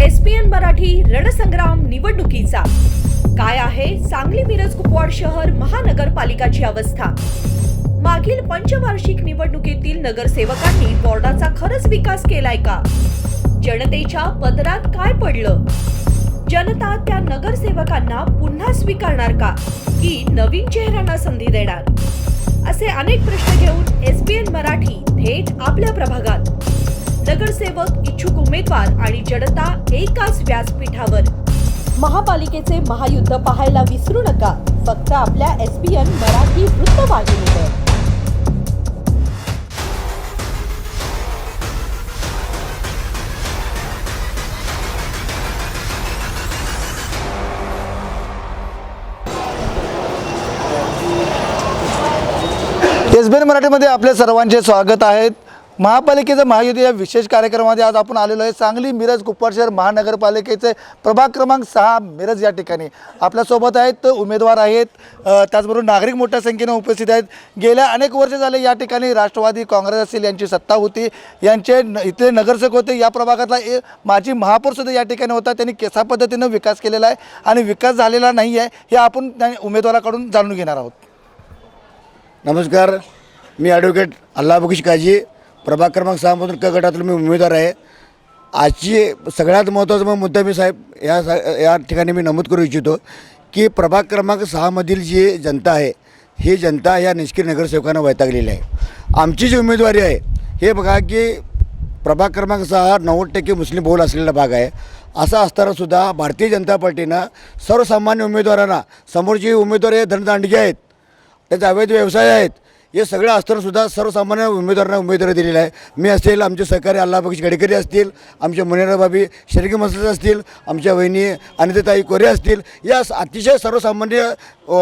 ESPN Marathi रणसंग्राम निवडणुकीचा. काय आहे सांगली मिरज कुपवाड शहर महानगरपालिकाची अवस्था? मागील पंचवार्षिक निवडणुकीतील नगरसेवकांनी बॉर्डाचा खरंच विकास केलाय का? जनतेच्या पदरात काय पडलं? जनता त्या नगरसेवकांना पुन्हा स्वीकारणार का? की नवीन चेहऱ्यांना संधी देणार? असे अनेक प्रश्न घेऊन एसपीएन मराठी थेट आपल्या प्रभागात. नगरसेवक इच्छुक उमेदवार आणि जनता एकाच व्यासपीठावर. महापालिकेचे महायुद्ध पाहायला विसरू नका फक्त आपल्या एस पी एन मराठी वृत्तवाहिनीवर एस बी एन मराठीमध्ये आपल्या सर्वांचे स्वागत आहेत महापालिकेचं महायुद्ध या विशेष कार्यक्रमामध्ये आज आपण आलेलो आहे. सांगली मिरज कुपवाड शहर महानगरपालिकेचे प्रभाग क्रमांक सहा मिरज या ठिकाणी. आपल्यासोबत आहेत उमेदवार आहेत त्याचबरोबर नागरिक मोठ्या संख्येने उपस्थित आहेत. गेल्या अनेक वर्ष झाले या ठिकाणी राष्ट्रवादी काँग्रेस असेल यांची सत्ता होती. यांचे न- इथले नगरसेवक होते. या प्रभागातला ए माजी महापौरसुद्धा या ठिकाणी होता. त्यांनी केसा पद्धतीनं विकास केलेला आहे आणि विकास झालेला नाही आहे हे आपण त्या उमेदवाराकडून जाणून घेणार आहोत. नमस्कार. मी ॲडव्होकेट अल्लाबक्षी काजी. प्रभाग क्रमांक सहामधून क गटातील मी उमेदवार आहे. आजची सगळ्यात महत्त्वाचा मग मुद्दा मी साहेब या सा या ठिकाणी मी नमूद करू इच्छितो की प्रभाग क्रमांक सहामधील जी जनता आहे ही जनता या निष्क्रिय नगरसेवकांना वैतागलेली आहे. आमची जी उमेदवारी आहे हे बघा की प्रभाग क्रमांक सहा नव्वद टक्के मुस्लिम बहुल असलेला भाग आहे. असा असतानासुद्धा भारतीय जनता पार्टीनं सर्वसामान्य उमेदवारांना समोरची उमेदवार हे धनदांडगे आहेत त्याचे अवैध व्यवसाय आहेत हे सगळं असतानासुद्धा सर्वसामान्य उमेदवारांना उमेदवारी दिलेली आहे. मी असेल आमचे सहकारी अल्लाबक्ष गडकरी असतील आमच्या मुनेराबाबी शरीकी मसलत असतील आमच्या वहिनी अनिताताई कोरे असतील या अतिशय सर्वसामान्य अ,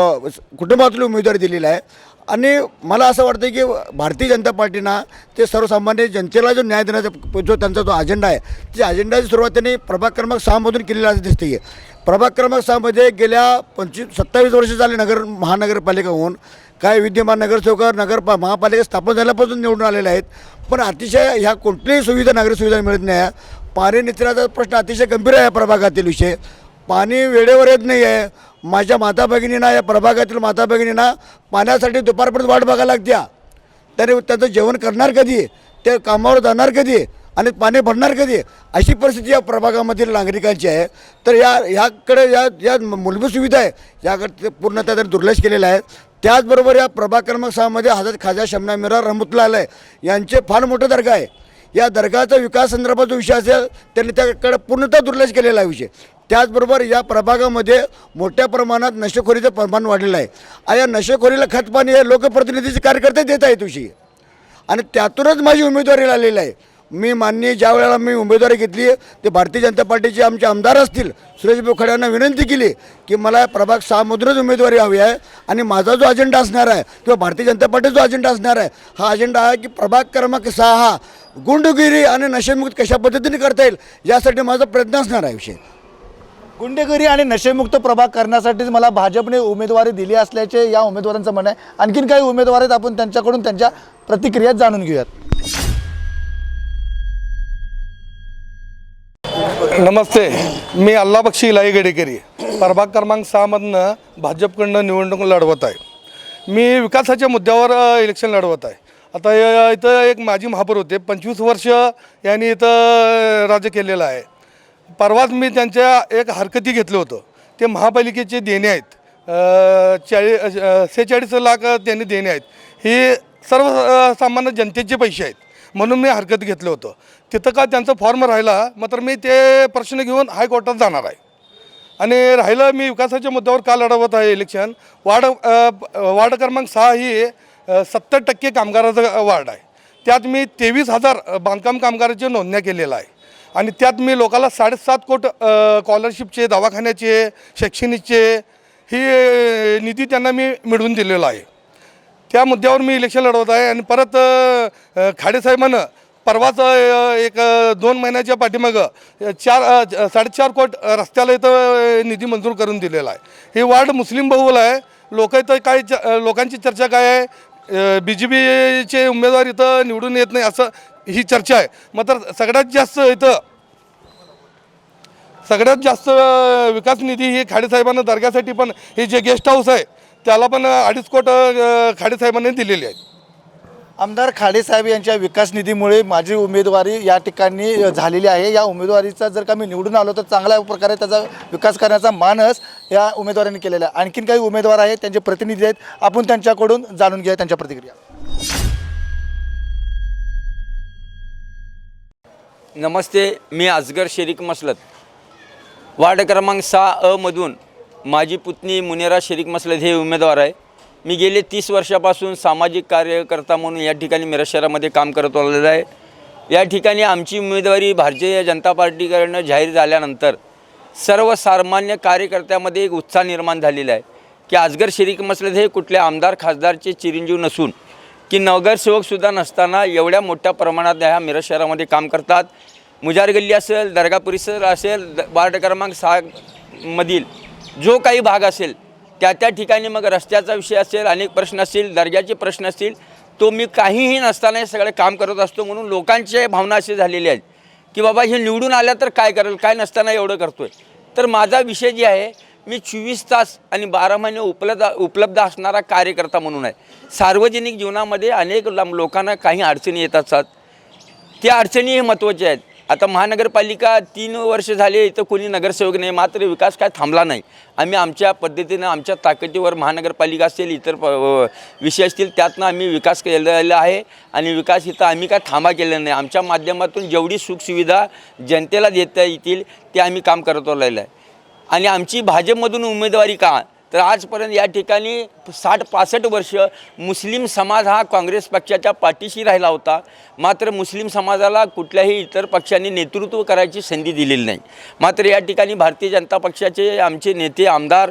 उमेदवारी दिलेली आहे. आणि मला असं वाटतं की भारतीय जनता पार्टीनं ते सर्वसामान्य जनतेला जो न्याय देण्याचा जो त्यांचा जो अजेंडा आहे त्या अजेंडाची सुरुवात त्यांनी प्रभाग क्रमांक सहामधून केलेली असं दिसते प्रभाग क्रमांक सहामध्ये गेल्या पंचवीस सत्तावीस वर्ष झाले नगर महानगरपालिका होऊन काय विद्यमान नगरसेवक नगरपा महापालिका स्थापन झाल्यापासून निवडून आलेले आहेत. पण अतिशय ह्या कुठल्याही सुविधा नागरिक मिळत नाही. आहे पाणी निचराचा प्रश्न अतिशय गंभीर आहे या प्रभागातील विषय. पाणी वेळेवर येत नाही आहे माझ्या माता भगिनींना या प्रभागातील माता भगिनींना पाण्यासाठी दुपारपर्यंत वाट बघायला लागत्या. तरी त्याचं जेवण करणार कधी? ते कामावर जाणार कधी? आणि पाणी भरणार कधी? अशी परिस्थिती या प्रभागामधील नागरिकांची आहे. तर या ह्याकडे या या मूलभूत सुविधा आहे. याकडे पूर्णतः दुर्लक्ष केलेलं आहे. त्याचबरोबर या प्रभाग क्रमांक सहामध्ये हजरत खाजा शमना मिरा रहमतुल्ला आलय यांचे फार मोठं दर्गा आहे. या दर्गाचा विकास संदर्भाचा विषय असेल त्यांनी त्याकडे पूर्णतः दुर्लक्ष केलेला आहे विषय. त्याचबरोबर या प्रभागामध्ये मोठ्या प्रमाणात नशेखोरीचं प्रमाण वाढलेलं आहे. आणि या नशेखोरीला खतपाणी हे लोकप्रतिनिधीचे कार्यकर्ते देत आहेत विषयी. आणि त्यातूनच माझी उमेदवारी आलेली आहे. मी माननीय ज्या वेळेला मी उमेदवारी घेतली ते भारतीय जनता पार्टीचे आमचे आमदार असतील सुरेश बोखाडे यांना विनंती केली की मला प्रभाग सहामधूनच उमेदवारी हवी आहे आणि माझा जो अजेंडा असणार आहे किंवा भारतीय जनता पार्टीचा जो अजेंडा असणार आहे हा अजेंडा आहे की प्रभाग क्रमांक सहा हा गुंडगिरी आणि नशेमुक्त कशा पद्धतीने करता येईल यासाठी माझा प्रयत्न असणार आहे विषय. गुंडेगिरी आणि नशेमुक्त प्रभाग करण्यासाठीच मला भाजपने उमेदवारी दिली असल्याचे या उमेदवारांचं म्हणणं आहे. आणखीन काही उमेदवार आहेत आपण त्यांच्याकडून त्यांच्या प्रतिक्रिया जाणून घेऊयात. नमस्ते. मी अल्लाबक्षी इलाई गडेकरी. प्रभाग क्रमांक सहामधनं भाजपकडनं निवडणूक लढवत आहे. मी विकासाच्या मुद्द्यावर इलेक्शन लढवत आहे. आता इथं एक माजी महापौर होते. पंचवीस वर्ष यांनी इथं राज्य केलेलं आहे. परवाच मी त्यांच्या एक हरकती घेतलं होतं. ते महापालिकेचे देणे आहेत. चाळी सेहेचाळीस लाख त्यांनी देणे आहेत. हे सर्व सामान्य जनतेचे पैसे आहेत. म्हणून मी हरकत घेतलं होतं. तिथं का त्यांचं फॉर्म राहिला मात्र मी ते प्रश्न घेऊन हायकोर्टात जाणार आहे. आणि राहिलं मी विकासाच्या मुद्द्यावर का लढवत आहे इलेक्शन वार्ड वार्ड क्रमांक सहा ही सत्तर टक्के कामगाराचं वार्ड आहे. त्यात मी तेवीस हजार बांधकाम कामगाराची नोंदण्या केलेल्या आहे. आणि त्यात मी लोकाला साडेसात कोट स्कॉलरशिपचे दवाखान्याचे शैक्षणिकचे ही निधी त्यांना मी मिळवून दिलेला आहे. त्या मुद्द्यावर मी इलेक्शन लढवत आहे आणि परत अ, खाडेसाहेबानं परवाच एक दोन महिन्याच्या पाठीमागं चार साडेचार कोट रस्त्याला इथं निधी मंजूर करून दिलेला आहे. हे वार्ड मुस्लिम बहुल आहे. लोक इथं काय च- लोकांची चर्चा काय आहे? बी जे पीचे उमेदवार इथं निवडून येत नाही असं ही चर्चा आहे. मात्र सगळ्यात जास्त इथं सगळ्यात जास्त विकास निधी ही खाडेसाहेबांना दर्ग्यासाठी पण हे जे गेस्ट हाऊस आहे त्याला पण अडीच कोट अ, खाडेसाहेबांनी दिलेले आहेत. आमदार खाडेसाहेब यांच्या विकास निधीमुळे माझी उमेदवारी या ठिकाणी झालेली आहे. या उमेदवारीचा जर का मी निवडून आलो तर चांगल्या प्रकारे त्याचा विकास करण्याचा मानस या उमेदवारांनी केलेला आहे. आणखीन काही उमेदवार आहेत त्यांचे प्रतिनिधी आहेत. आपण त्यांच्याकडून जाणून घेऊया त्यांच्या प्रतिक्रिया. नमस्ते मी अजगर शेरीक मसलत. वार्ड क्रमांक सहा अ मधून माझी पुतणी मुनेरा शेरीक मसलद हे उमेदवार आहे. मी गेले तीस वर्षापासून सामाजिक कार्यकर्ता म्हणून या ठिकाणी मिरज शहरामध्ये काम करत आलेलं आहे. या ठिकाणी आमची उमेदवारी भारतीय जनता पार्टीकडनं जाहीर झाल्यानंतर सर्वसामान्य कार्यकर्त्यामध्ये एक उत्साह निर्माण झालेला आहे की अजगर शेरीक मसलद हे कुठल्या आमदार खासदारचे चिरंजीव नसून की नगरसेवकसुद्धा नसताना एवढ्या मोठ्या प्रमाणात ह्या मिरज शहरामध्ये काम करतात. मुजार गल्ली असेल दर्गा परिसर असेल द- वार्ड क्रमांक सहा मधील जो काही भाग असेल त्या त्या ठिकाणी मग रस्त्याचा विषय असेल अनेक प्रश्न असतील दर्जाचे प्रश्न असतील तो मी काहीही नसताना हे सगळे काम करत असतो म्हणून लोकांच्या भावना असे झालेली आहेत की बाबा हे निवडून आल्या तर काय करेल काय नसताना एवढं करतो आहे तर माझा विषय जे आहे मी चोवीस तास आणि बारा महिने उपलब्ध उपलब्ध असणारा कार्यकर्ता म्हणून आहे. सार्वजनिक जीवनामध्ये अनेक लोकांना काही अडचणी येत असतात. त्या अडचणी हे महत्त्वाच्या आहेत. आता महानगरपालिका तीन वर्ष झाले इथं कोणी नगरसेवक नाही मात्र विकास काय थांबला नाही. आम्ही आमच्या पद्धतीनं आमच्या ताकदीवर महानगरपालिका असेल इतर प विषय असतील त्यातनं आम्ही विकास केलेला आहे. आणि विकास इथं आम्ही काय थांबा केलेला नाही. आमच्या माध्यमातून जेवढी सुखसुविधा जनतेला देता येतील ते आम्ही काम करत राहिलं आहे. आणि आमची भाजपमधून उमेदवारी का? तर आजपर्यंत या ठिकाणी साठ पासष्ट वर्ष मुस्लिम समाज हा काँग्रेस पक्षाच्या पाठीशी राहिला होता. मात्र मुस्लिम समाजाला कुठल्याही इतर पक्षांनी नेतृत्व करायची संधी दिलेली नाही. मात्र या ठिकाणी भारतीय जनता पक्षाचे आमचे नेते आमदार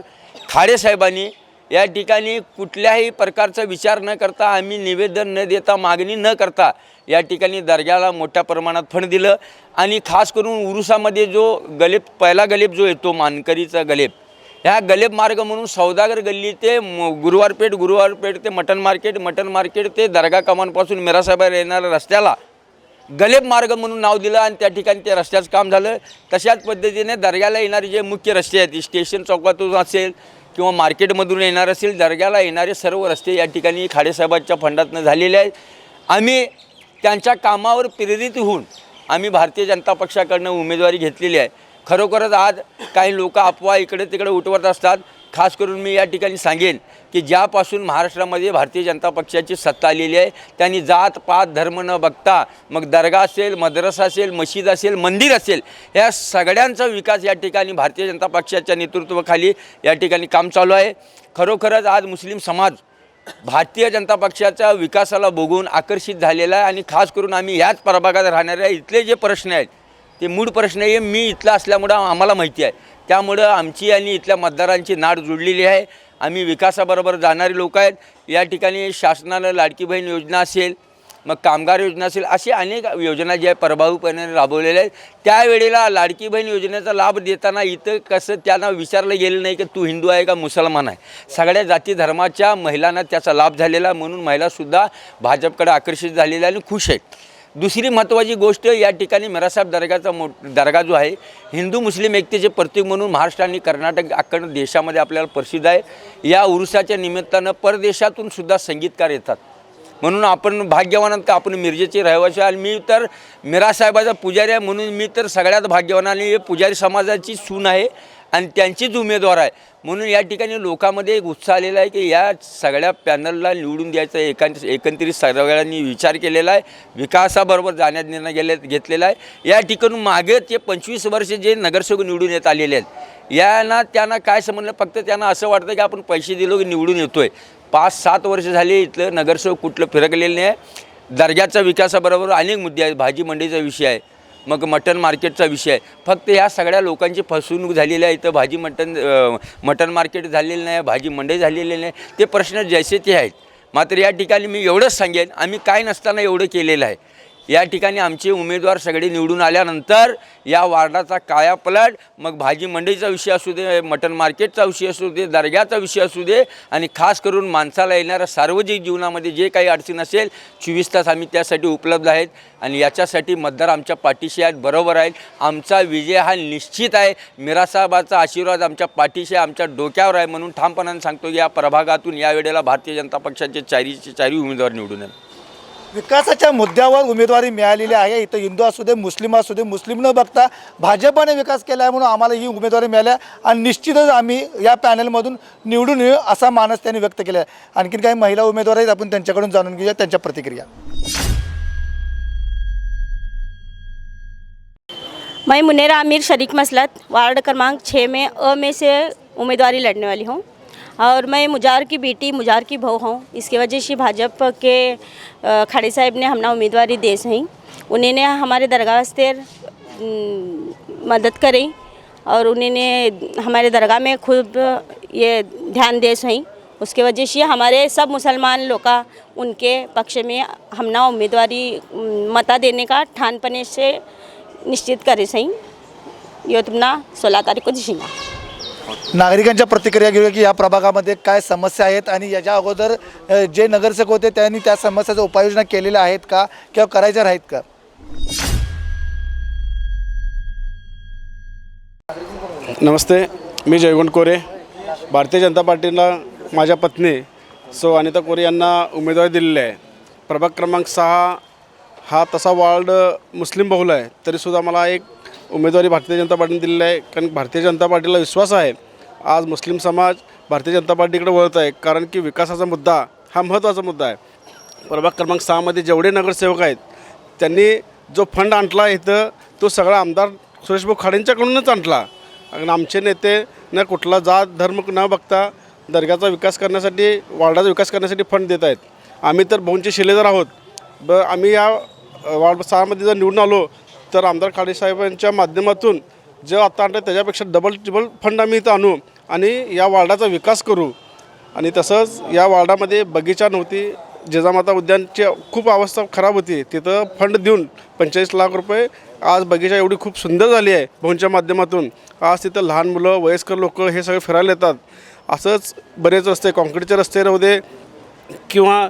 खाडे साहेबांनी या ठिकाणी कुठल्याही प्रकारचा विचार न करता आम्ही निवेदन न देता मागणी न करता या ठिकाणी दर्ग्याला मोठ्या प्रमाणात फंड दिलं. आणि खास करून उरुसामध्ये जो गलेप पहिला गलेप जो येतो मानकरीचा गलेप ह्या गलेब मार्ग म्हणून सौदागर गल्ली ते म- गुरुवारपेठ गुरुवारपेठ ते मटन मार्केट मटन मार्केट ते दर्गा कमानपासून मिरासाहेब येणाऱ्या रस्त्याला गलेब मार्ग म्हणून नाव दिलं आणि त्या ठिकाणी ते रस्त्याचं काम झालं. तशाच पद्धतीने दर्ग्याला येणारे जे मुख्य रस्ते आहेत स्टेशन चौकातून असेल किंवा मार्केटमधून येणार असेल दर्ग्याला येणारे सर्व रस्ते या ठिकाणी खाडेसाहेबांच्या फंडातनं झालेले आहेत. आम्ही त्यांच्या कामावर प्रेरित होऊन आम्ही भारतीय जनता पक्षाकडनं उमेदवारी घेतलेली आहे. खरोखरच आज काही लोक अफवा इकडे तिकडे उठवत असतात. खास करून मी या ठिकाणी सांगेन की ज्यापासून महाराष्ट्रामध्ये भारतीय जनता पक्षाची सत्ता आलेली आहे त्यांनी जात पात धर्म न बघता मग दर्गा असेल मद्रसा असेल मशीद असेल मंदिर असेल या सगळ्यांचा विकास या ठिकाणी भारतीय जनता पक्षाच्या नेतृत्वाखाली या ठिकाणी काम चालू आहे. खरोखरच आज मुस्लिम समाज भारतीय जनता पक्षाच्या विकासाला बघून आकर्षित झालेला आहे आणि खास करून आम्ही ह्याच प्रभागात राहणाऱ्या इथले जे प्रश्न आहेत ते मूळ प्रश्न हे मी इथला असल्यामुळं आम्हाला माहिती आहे. त्यामुळं आमची आणि इथल्या मतदारांची नाड जुळलेली आहे. आम्ही विकासाबरोबर जाणारे लोक आहेत. या ठिकाणी शासनानं लाडकी बहीण योजना असेल मग कामगार योजना असेल अशी अनेक योजना ज्या प्रभावीपणे राबवलेल्या आहेत. त्यावेळेला लाडकी बहीण योजनेचा लाभ देताना इथं कसं त्यांना विचारलं गेलं नाही की तू हिंदू आहे का मुसलमान आहे? सगळ्या जाती धर्माच्या महिलांना त्याचा लाभ झालेला म्हणून महिलासुद्धा भाजपकडे आकर्षित झालेल्या आणि खुश आहेत. दुसरी महत्त्वाची गोष्ट या ठिकाणी मिरासाहेब दर्गाचा मो दर्गा जो आहे हिंदू मुस्लिम एकतेचे प्रतीक म्हणून महाराष्ट्र आणि कर्नाटक अखंड देशामध्ये आपल्याला प्रसिद्ध आहे. या उरुसाच्या निमित्तानं परदेशातून सुद्धा संगीतकार येतात. म्हणून आपण भाग्यवान आहात का? आपण मिरजेचे रहिवासी आणि मी तर मिरासाहेबाचा पुजारी आहे म्हणून मी तर सगळ्यात भाग्यवान आणि हे पुजारी समाजाची सून आहे. आणि त्यांचीच उमेदवार आहे. म्हणून या ठिकाणी लोकांमध्ये एक उत्साह आलेला आहे की या सगळ्या पॅनलला निवडून द्यायचा एकां एकंदरीत सगळ्यांनी विचार केलेला आहे. विकासाबरोबर जाण्यात निर्णय गेले घेतलेला आहे. या ठिकाणून मागे ते पंचवीस वर्ष जे नगरसेवक निवडून येत आलेले आहेत यांना त्यांना काय समजलं? फक्त त्यांना असं वाटतं की आपण पैसे दिलो की निवडून येतो आहे पाच सात वर्ष झाले इथलं नगरसेवक कुठलं फिरकलेलं नाही. आहे दर्ग्याच्या विकासाबरोबर अनेक मुद्दे आहेत. भाजी मंडईचा विषय आहे. मग मटन मार्केटचा विषय आहे. फक्त ह्या सगळ्या लोकांची फसवणूक झालेली आहे. इथं भाजी मटन मटन मार्केट झालेलं नाही भाजी मंडई झालेली नाही. ते प्रश्न जैसे ते आहेत. मात्र या ठिकाणी मी एवढंच सांगेन आम्ही काय नसताना एवढं केलेलं आहे. या ठिकाणी आमचे उमेदवार सगळे निवडून आल्यानंतर या वार्डाचा कायापलट मग भाजी मंडईचा विषय असू दे मटन मार्केटचा विषय असू दे दर्ग्याचा विषय असू दे आणि खास करून माणसाला येणाऱ्या सार्वजनिक जीवनामध्ये जे काही अडचण असेल चोवीस तास आम्ही त्यासाठी उपलब्ध आहेत आणि याच्यासाठी मतदार आमच्या पाठीशी आहेत बरोबर आहेत. आमचा विजय हा निश्चित आहे. मिरासाहेबाचा आशीर्वाद आमच्या पाठीशी आमच्या डोक्यावर आहे म्हणून ठामपणाने सांगतो की या प्रभागातून या वेळेला भारतीय जनता पक्षाचे चारीचे चारी उमेदवार निवडून आहेत विकासाच्या मुद्द्यावर उमेदवारी मिळालेली आहे. इथं हिंदू असू दे मुस्लिम असू दे मुस्लिम न बघता भाजपाने विकास केला आहे म्हणून आम्हाला ही उमेदवारी मिळाली आणि निश्चितच आम्ही या पॅनलमधून निवडून येऊ असा मानस त्यांनी व्यक्त केला आहे. आणखीन काही महिला उमेदवार आहेत आपण त्यांच्याकडून जाणून घेऊया त्यांच्या प्रतिक्रिया. मैं मुनेरा आमिर शरीक मसलत वार्ड क्रमांक छः में अ में से उम्मीदवारी लड़ने वाली हूँ। और मैं मुजार की बेटी मुजार की बहू हूँ। इसके वजह से भाजपा के खाड़ी साहब ने हमने उम्मीदवारी दे सही। उन्होंने हमारे दरगाह अम, मदद करी और उन्होंने हमारे दरगाह में खुद ये ध्यान दे सही। उसके वजह से हमारे सब मुसलमान लोग का उनके पक्ष में हमना उम्मीदवारी मता देने का ठानपने से निश्चित करे सही। यो तुम्हाला सोलह तारीख को दिशिंगा। नागरिकांच्या प्रतिक्रिया घेऊया की या प्रभागामध्ये काय समस्या आहेत आणि याच्या अगोदर जे नगरसेवक होते त्यांनी त्या समस्याच्या उपाययोजना केलेल्या आहेत का किंवा करायच्या आहेत का? नमस्ते मी जयगुंड कोरे. भारतीय जनता पार्टीला माझ्या पत्नी सो अनिता कोरे यांना उमेदवारी दिलेली आहे. प्रभाग क्रमांक सहा हा तसा वॉर्ड मुस्लिम बहुल आहे तरीसुद्धा मला एक उमेदवारी भारतीय जनता पार्टीने दिलेली आहे. कारण भारतीय जनता पार्टीला विश्वास आहे. आज मुस्लिम समाज भारतीय जनता पार्टीकडे वळत आहे. कारण की विकासाचा मुद्दा हा महत्त्वाचा मुद्दा आहे. प्रभाग क्रमांक सहामध्ये जेवढे नगरसेवक आहेत त्यांनी जो फंड आणला इथं तो सगळा आमदार सुरेशभाऊ खाडेंच्याकडूनच आणला. कारण आमचे नेते न कुठला जात धर्म न बघता दर्ग्याचा विकास करण्यासाठी वार्डाचा विकास करण्यासाठी फंड देत आहेत. आम्ही तर भाऊंचे शिलेदार आहोत. ब आम्ही या वार्ड सहामध्ये जर निवडून आलो तर आमदार खाडेसाहेबांच्या माध्यमातून जे आता आणलं त्याच्यापेक्षा डबल ट्रिबल फंड आम्ही इथं आणू आणि या वार्डाचा विकास करू. आणि तसंच या वार्डामध्ये बगीचा नव्हती जिजामाता उद्यानची खूप अवस्था खराब होती. तिथं फंड देऊन पंचेचाळीस लाख रुपये आज बगीचा एवढी खूप सुंदर झाली आहे भवनच्या माध्यमातून. आज तिथं लहान मुलं वयस्कर लोक हे सगळे फिरायला येतात. असंच बरेच रस्ते कॉन्क्रीटचे रस्ते राहू दे किंवा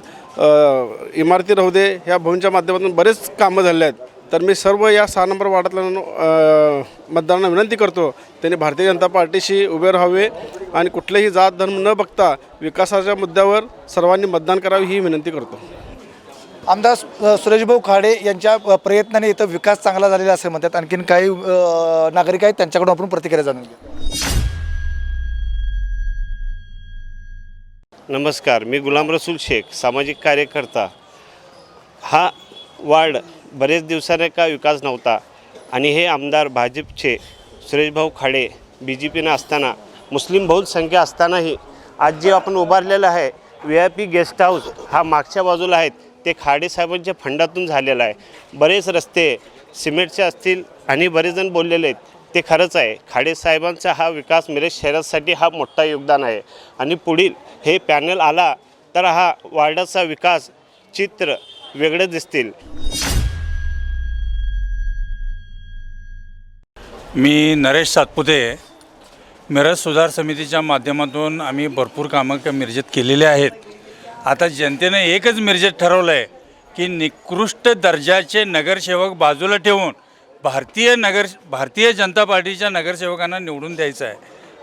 इमारती राहू दे ह्या भवनच्या माध्यमातून बरेच कामं झाले आहेत. तर मी सर्व या सहा नंबर वार्डातल्या अ, मतदारांना विनंती करतो त्यांनी भारतीय जनता पार्टीशी उभे राहावे आणि कुठलेही जात धर्म न बघता विकासाच्या मुद्द्यावर सर्वांनी मतदान करावे ही विनंती करतो. आमदार सुरेशभाऊ खाडे यांच्या प्रयत्नाने इथं विकास चांगला झालेला असे म्हणतात. आणखीन काही नागरिक आहेत त्यांच्याकडून आपण प्रतिक्रिया जाणून घेऊ. नमस्कार मी गुलाम रसूल शेख सामाजिक कार्यकर्ता. हा वार्ड बरेच दिवसाने का विकास नव्हता. आणि हे आमदार भाजपचे सुरेशभाऊ खाडे बी जे पीनं असताना मुस्लिम बहुल संख्या असतानाही आज जे आपण उभारलेलं आहे V I P guest house हा मागच्या बाजूला आहेत ते खाडे साहेबांच्या फंडातून झालेलं आहे. बरेच रस्ते सिमेंटचे असतील आणि बरेच जण बोललेले आहेत ते खरंच आहे. खाडे साहेबांचा हा विकास मिरज शहरासाठी हा मोठा योगदान आहे. आणि पुढील हे पॅनल आला तर हा वार्डाचा विकास चित्र वेगळं दिसतील. मी नरेश सातपुते मिरज सुधार समितीच्या माध्यमातून आम्ही भरपूर कामं क मिरजेत केलेली आहेत. आता जनतेनं एकच मिरजेत ठरवलं आहे की निकृष्ट दर्जाचे नगरसेवक बाजूला ठेवून भारतीय नगर भारतीय जनता पार्टीच्या नगरसेवकांना निवडून द्यायचं आहे.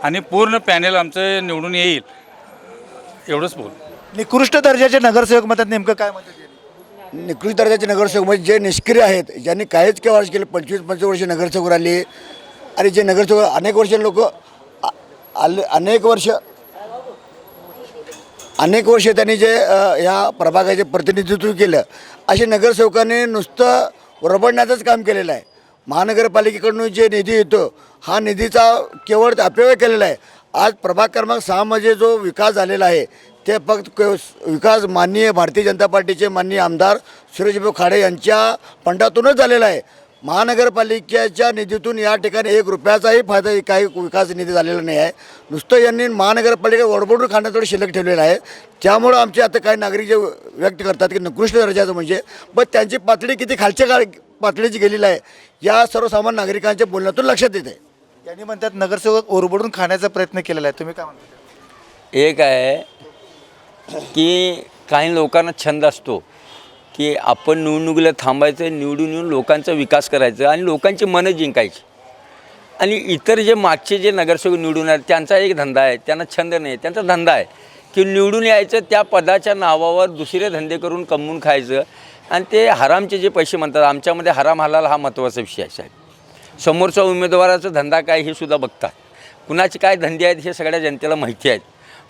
आणि पूर्ण पॅनेल आमचं निवडून येईल. एवढंच बोल. निकृष्ट दर्जाचे नगरसेवक म्हणतात नेमकं काय म्हणतात निकृष्ट दर्जाचे नगरसेवक म्हणजे जे निष्क्रिय आहेत ज्यांनी काहीच केव्हा वर्ष केले पंचवीस पंचवीस वर्ष नगरसेवक राहिले आणि जे नगरसेवक अनेक वर्ष लोक आले अनेक वर्ष अनेक वर्ष त्यांनी जे ह्या प्रभागाचे प्रतिनिधित्व केलं असे नगरसेवकांनी नुसतं रबडण्याचंच काम केलेलं आहे. महानगरपालिकेकडून जे निधी येतो हा निधीचा केवळ अपव्यय केलेला आहे. आज प्रभाग क्रमांक सहामध्ये जो विकास झालेला आहे ते फक्त विकास माननीय भारतीय जनता पार्टीचे माननीय आमदार सुरेशभाऊ खाडे यांच्या फंडातूनच झालेला आहे. महानगरपालिकेच्या निधीतून या ठिकाणी एक रुपयाचाही फायदा काही विकास निधी झालेला नाही आहे. नुसतं यांनी महानगरपालिका वडबडून खाण्यातोडे शिल्लक ठेवलेलं आहे. त्यामुळं आमचे आता काही नागरिक जे व्यक्त करतात की निकृष्ट दर्जाचं म्हणजे पण त्यांची पातळी किती खालच्या काळ पातळीची गेलेली आहे या सर्वसामान्य नागरिकांच्या बोलण्यातून लक्षात येते. यांनी म्हणतात नगरसेवक ओरबडून खाण्याचा प्रयत्न केलेला आहे. तुम्ही काय म्हणता? एक आहे की काही लोकांना छंद असतो. की आपण निवडणुकीला थांबायचं निवडून येऊन लोकांचा विकास करायचा आणि लोकांची मनं जिंकायची. आणि इतर जे मागचे जे नगरसेवक निवडून आहेत त्यांचा एक धंदा आहे त्यांना छंद नाही त्यांचा धंदा आहे की निवडून यायचं त्या पदाच्या नावावर दुसरे धंदे करून कमवून खायचं आणि ते हरामचे जे पैसे म्हणतात आमच्यामध्ये हराम हलाल हा महत्त्वाचा विषय आहे समोरचा उमेदवाराचा धंदा काय हे सुद्धा बघतात. कुणाचे काय धंदे आहेत हे सगळ्या जनतेला माहिती आहेत.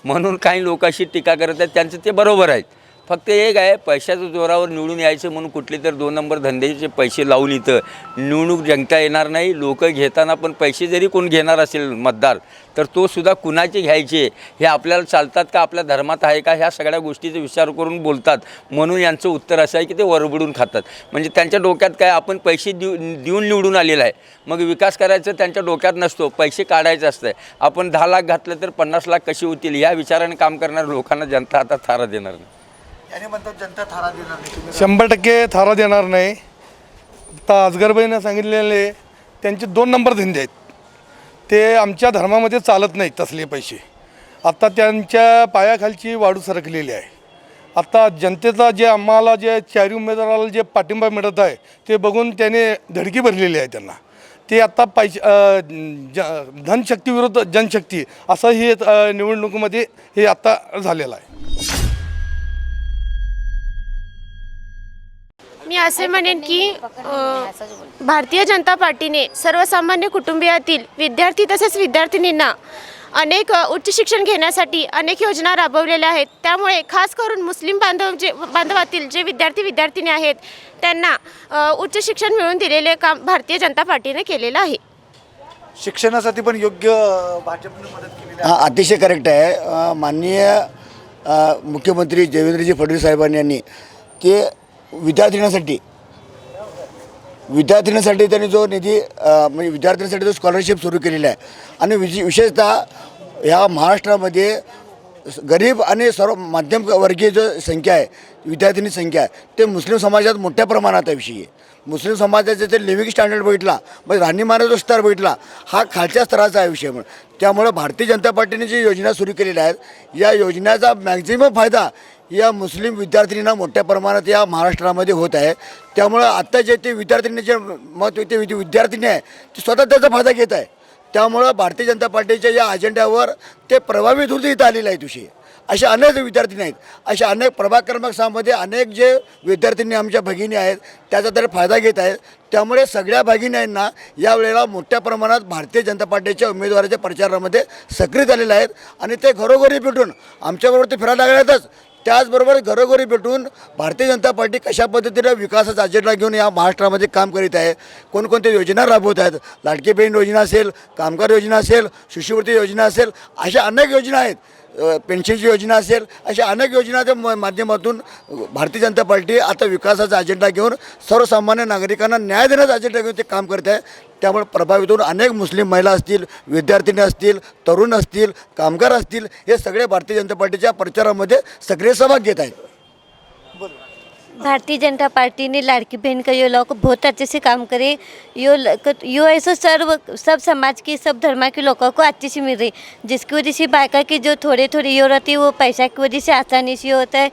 म्हणून काही लोक अशी टीका करत आहेत त्यांचं ते बरोबर आहेत. फक्त एक आहे पैशाच्या जोरावर निवडून यायचं म्हणून कुठले तर दोन नंबर धंद्याचे पैसे लावून इथं निवडणूक जिंकता येणार नाही. लोक घेताना पण पैसे जरी कोण घेणार असेल मतदार तर तो सुद्धा कुणाचे घ्यायचे? हे आपल्याला चालतात का आपल्या धर्मात आहे का? ह्या सगळ्या गोष्टीचा विचार करून बोलतात. म्हणून यांचं उत्तर असं आहे की ते वरबडून खातात. म्हणजे त्यांच्या डोक्यात काय आपण पैसे देऊ देऊन निवडून आलेलं आहे. मग विकास करायचं त्यांच्या डोक्यात नसतो पैसे काढायचं असतं. आपण दहा लाख घातलं तर पन्नास लाख कशी होतील? या विचाराने काम करणाऱ्या लोकांना जनता आता थारा देणार नाही. म्हणतात जनता थारा देणार नाही. तुम्ही शंभर टक्के थारा देणार नाही. आता अजगरबाईनं सांगितलेले त्यांचे दोन नंबर धंदे आहेत. ते आमच्या धर्मामध्ये चालत नाहीत तसले पैसे. आत्ता त्यांच्या पायाखालची वाढू सरकलेली आहे. आत्ता जनतेचा जे आम्हाला जे चारी उमेदवाराला जे पाठिंबा मिळत आहे ते बघून त्याने धडकी भरलेली आहे त्यांना. ते आत्ता पैसे ज धनशक्ती विरुद्ध जनशक्ती असं हे निवडणुकीमध्ये हे आत्ता झालेलं आहे. मी असे म्हणेन की अ, भारतीय जनता पार्टीने सर्वसामान्य कुटुंबियातील विद्यार्थी तसेच विद्यार्थिनींना अनेक अ, उच्च शिक्षण घेण्यासाठी अनेक योजना राबवलेल्या आहेत. त्यामुळे खास करून मुस्लिम बांधव जे बांधवातील जे विद्यार्थी विद्यार्थिनी आहेत त्यांना अ, उच्च शिक्षण मिळवून दिलेले काम भारतीय जनता पार्टीने केलेलं आहे. शिक्षणासाठी पण योग्य अं, भाजपने मदत केलेली आहे. हा अतिशय करेक्ट आहे. अ, माननीय अ, मुख्यमंत्री देवेंद्रजी फडणवीस साहेबांनी यांनी ते विद्यार्थिनीसाठी विद्यार्थिनीसाठी त्यांनी जो निधी म्हणजे विद्यार्थ्यांसाठी जो स्कॉलरशिप सुरू केलेला आहे. आणि विशे विशेषतः ह्या महाराष्ट्रामध्ये गरीब आणि सर्व माध्यम वर्गीय जो संख्या आहे विद्यार्थिनी संख्या आहे ते मुस्लिम समाजात मोठ्या प्रमाणात आहे विषयी मुस्लिम समाजाचे ते लिव्हिंग स्टँडर्ड बघितला म्हणजे राहणीमानाचा स्तर बघितला हा खालच्या स्तराचा आहे विषय म्हणून. त्यामुळं भारतीय जनता पार्टीने जी योजना सुरू केलेल्या आहेत या योजनेचा मॅक्झिमम फायदा या मुस्लिम विद्यार्थिनींना मोठ्या प्रमाणात या महाराष्ट्रामध्ये होत आहे. त्यामुळं आत्ता जे ते विद्यार्थिनी जे मत ते विद्यार्थिनी आहे ते स्वतः त्याचा फायदा घेत आहे. त्यामुळं भारतीय जनता पार्टीच्या या अजेंड्यावर ते प्रभावित होते इथं आलेले आहेत विषयी अशा अनेक विद्यार्थिनी आहेत. अशा अनेक प्रभाग क्रमांक सहामध्ये अनेक जे विद्यार्थिनी आमच्या भगिनी आहेत त्याचा तर फायदा घेत आहेत. त्यामुळे सगळ्या भगिन्यांना यावेळेला मोठ्या प्रमाणात भारतीय जनता पार्टीच्या उमेदवाराच्या प्रचारामध्ये सक्रिय झालेले आहेत. आणि ते घरोघरी भेटून आमच्याबरोबर ते फिरायला लागल्यातच त्याचबरोबर घरोघरी भेटून भारतीय जनता पार्टी कशा पद्धतीनं विकासाचा अजेंडा घेऊन या महाराष्ट्रामध्ये काम करीत आहे? कोणकोणत्या योजना राबवत आहेत? लाडकी बहीण योजना असेल कामगार योजना असेल शिष्यवृत्ती योजना असेल अशा अनेक योजना आहेत. पेन्शनची योजना असेल अशा अनेक योजनाच्या म- माध्यमातून भारतीय जनता पार्टी आता विकासाचा अजेंडा घेऊन सर्वसामान्य नागरिकांना न्याय देण्याचा अजेंडा घेऊन ते काम करत आहे. त्यामुळे प्रभावित होऊन अनेक मुस्लिम महिला असतील विद्यार्थिनी असतील तरुण असतील कामगार असतील हे सगळे भारतीय जनता पार्टीच्या प्रचारामध्ये सक्रिय सहभाग घेत आहेत. भारतीय जनता पार्टी ने लड़की बहन का यो लॉ को बहुत अच्छे से काम करे। यो यो ऐसा सर्व सब समाज के सब धर्म के लोगों को अच्छे से मिल रही जिसकी वजह से बायका की जो थोड़े थोड़े ये रहती है वो पैसा की वजह से आसानी से होता है।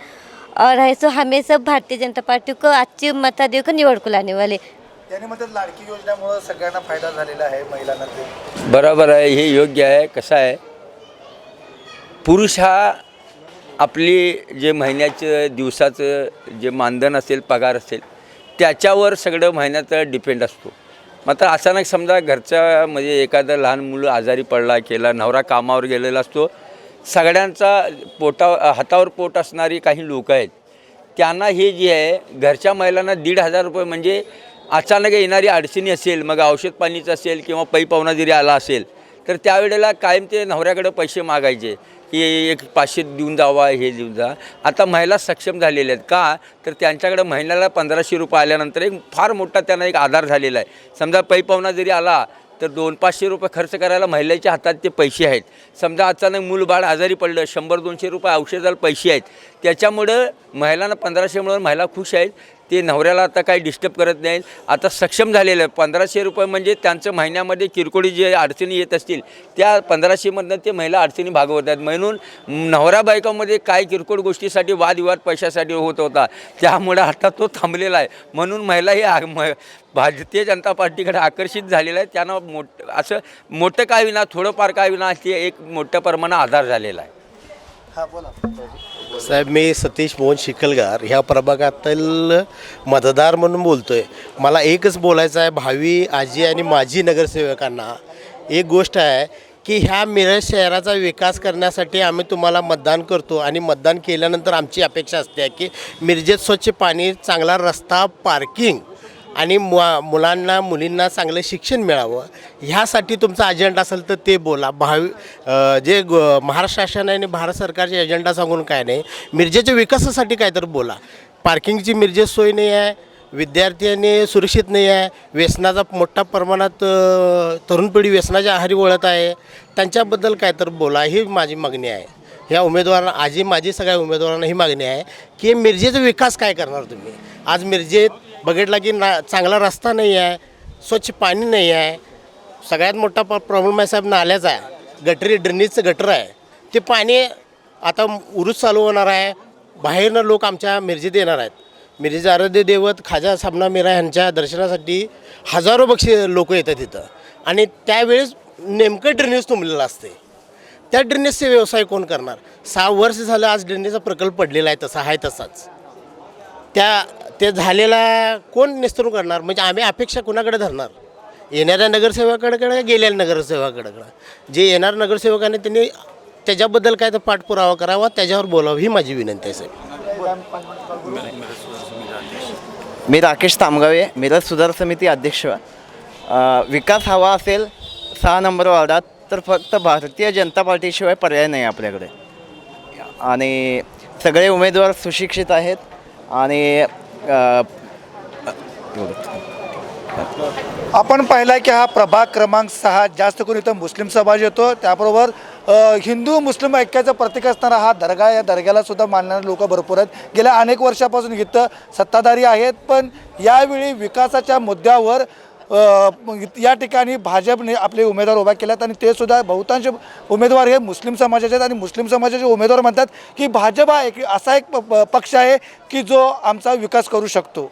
और ऐसा हमें सब भारतीय जनता पार्टी को अच्छी मता देकर निवड को लाने वाले। त्यांनी म्हणतात लाडकी योजनेमुळे सगळ्यांना फायदा झालेला आहे महिलांना बरोबर आहे हे योग्य आहे कसं आहे? पुरुष हा आपली जे महिन्याचं दिवसाचं जे मानधन असेल पगार असेल त्याच्यावर सगळं महिन्याचं डिपेंड असतो. मात्र अचानक समजा घरच्या म्हणजे एखादं लहान मुलं आजारी पडला केला नवरा कामावर गेलेला असतो सगळ्यांचा पोटा हातावर पोट असणारी काही लोक आहेत त्यांना हे जे आहे घरच्या महिलांना दीड हजार रुपये म्हणजे अचानक येणारी अडचणी असेल मग औषध पाणीचं असेल किंवा पै पाहुणा जरी आला असेल तर त्यावेळेला कायम ते नवऱ्याकडे पैसे मागायचे. की एक पाचशे देऊन जावा हे देऊन जा. आता महिला सक्षम झालेल्या आहेत का? तर त्यांच्याकडे महिन्याला पंधराशे रुपये आल्यानंतर एक फार मोठा त्यांना एक आधार झालेला आहे. समजा पै जरी आला तर दोन पाचशे रुपये खर्च करायला महिलेच्या हातात ते पैसे आहेत. समजा अचानक मूलबाळ आजारी पडलं शंभर दोनशे रुपये औषधाला पैसे आहेत. त्याच्यामुळं महिलांना पंधराशे मिळून महिला खुश आहेत. ते नवऱ्याला आता काही डिस्टर्ब करत नाहीत आता सक्षम झालेलं आहे. पंधराशे रुपये म्हणजे त्यांचं महिन्यामध्ये किरकोळी जे अडचणी येत असतील त्या पंधराशेमधनं ते महिला अडचणी भागवतात म्हणून नवरा बायकामध्ये काय किरकोळ गोष्टीसाठी वादविवाद पैशासाठी होत होता. त्यामुळे आता तो थांबलेला आहे. म्हणून महिला हे आ- म- भारतीय जनता पार्टीकडे आकर्षित झालेलं आहे. त्यांना मोठ असं मोठं काय विना थोडंफार काय विना ते एक मोठ्या प्रमाणात आधार झालेला आहे. साहेब मी सतीश मोहन शिकलगार. ह्या प्रभागातील मतदार म्हणून बोलतो आहे मला एकच बोलायचं आहे भावी आजी आणि माजी नगरसेवकांना. एक गोष्ट आहे की ह्या मिरज शहराचा विकास करण्यासाठी आम्ही तुम्हाला मतदान करतो आणि मतदान केल्यानंतर आमची अपेक्षा असते की मिरजेत स्वच्छ पाणी चांगला रस्ता पार्किंग आणि मु मुलांना मुलींना चांगलं शिक्षण मिळावं. ह्यासाठी तुमचा अजेंडा असेल तर ते बोला. भावी जे ग महाराष्ट्र शासनाने आणि भारत सरकारचे एजेंडा सांगून काय नाही. मिरजेच्या विकासासाठी काय तर बोला. पार्किंगची मिरजेत सोय नाही आहे. विद्यार्थ्यांनी सुरक्षित नाही आहे. व्यसनाचा मोठ्या प्रमाणात तरुण पिढी व्यसनाच्या आहारी वळत आहे. त्यांच्याबद्दल काय तर बोला. ही माझी मागणी आहे. ह्या उमेदवारांना आजी माझी सगळ्या उमेदवारांना ही मागणी आहे की मिरजेचा विकास काय करणार तुम्ही? आज मिरजेत बघितला की ना चांगला रस्ता नाही आहे स्वच्छ पाणी नाही आहे. सगळ्यात मोठा प्रॉब्लेम आहे साहेब नाल्याचा. आहे गटरी ड्रेनेजचं गटर आहे. ते पाणी आता उरूस चालू होणार आहे. बाहेरनं लोक आमच्या मिरजेत येणार आहेत. मिरजेचे आराध्य दैवत खाजा साबना मिरा यांच्या दर्शनासाठी हजारो बक्षी लोक येतात तिथं आणि त्यावेळेस नेमकं ड्रेनेज तुंबलेलं असते. त्या ड्रेनेजचे व्यवसाय कोण करणार? सहा वर्ष झालं आज ड्रेनेजचा प्रकल्प पडलेला आहे तसा आहे तसाच. त्या ते झालेला कोण निस्तरून करणार? म्हणजे आम्ही अपेक्षा कुणाकडे धरणार? येणाऱ्या नगरसेवकाकडे गेलेल्या नगरसेवकाकडे? जे येणार नगरसेवकाने त्यांनी त्याच्याबद्दल काय तर पाठपुरावा करावा त्याच्यावर बोलावं ही माझी विनंती आहे साहेब. मी राकेश तामगावे मिरज सुधार समिती अध्यक्ष. विकास हवा असेल सहा नंबर वार्डात तर फक्त भारतीय जनता पार्टीशिवाय पर्याय नाही आपल्याकडे. आणि सगळे उमेदवार सुशिक्षित आहेत. आणि आपण पाहिलं की हा प्रभाग क्रमांक सहा जास्त करून इथं मुस्लिम समाज येतो. त्याबरोबर हिंदू मुस्लिम ऐक्याचं प्रतीक असणारा हा दर्गा या दर्ग्याला सुद्धा मानणारे लोक भरपूर आहेत. गेल्या अनेक वर्षापासून इथं सत्ताधारी आहेत. पण यावेळी विकासाच्या मुद्द्यावर या ठिकाणी भाजपने आपले उमेदवार उभा केल्यात आणि ते सुद्धा बहुतांश उमेदवार हे मुस्लिम समाजाचे आहेत आणि मुस्लिम समाजाचे उमेदवार म्हणतात की भाजप हा एक असा एक प- प- पक्ष आहे की जो आमचा विकास करू शकतो.